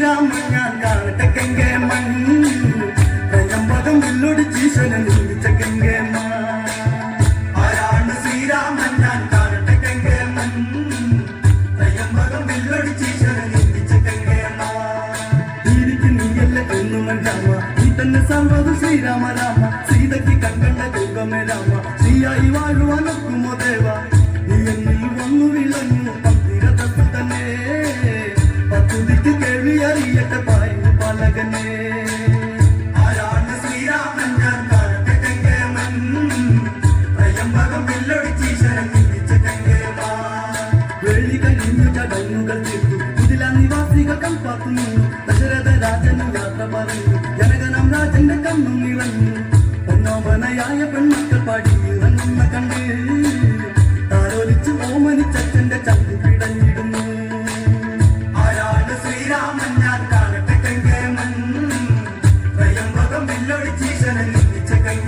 ശ്രീരാമൻ ഞാൻ കാണട്ടെ ഗംഗേമൻ പ്രജംപദം ഉള്ളൊടിച്ച് ഈശ്വരൻ ചിന്തിച്ച ഗംഗേമ്മ ആരാണ് ശ്രീരാമൻ ഞാൻ കാണട്ടെ ഗംഗേമൻ പ്രജംപദം ഉള്ളൊടിച്ച് ഈശ്വരൻ ചിന്തിച്ച ഗംഗേമ്മ ജീവിക്ക് നീയല്ല ഒന്നുമൻ രാമ നീ തന്നെ സർവതും ശ്രീരാമ രാമ സീതയ്ക്ക് കണ്ട ദൈവമേ നീ എന്നിൽ വന്നു വിളഞ്ഞു പത്തിരതത്തു തന്നെ. പത്തുതിക്ക് ഓമനിച്ചച്ഛന്റെ ചത്തു പിടഞ്ഞിടുന്നു. ആരാണ് ശ്രീരാമൻ? Thank you.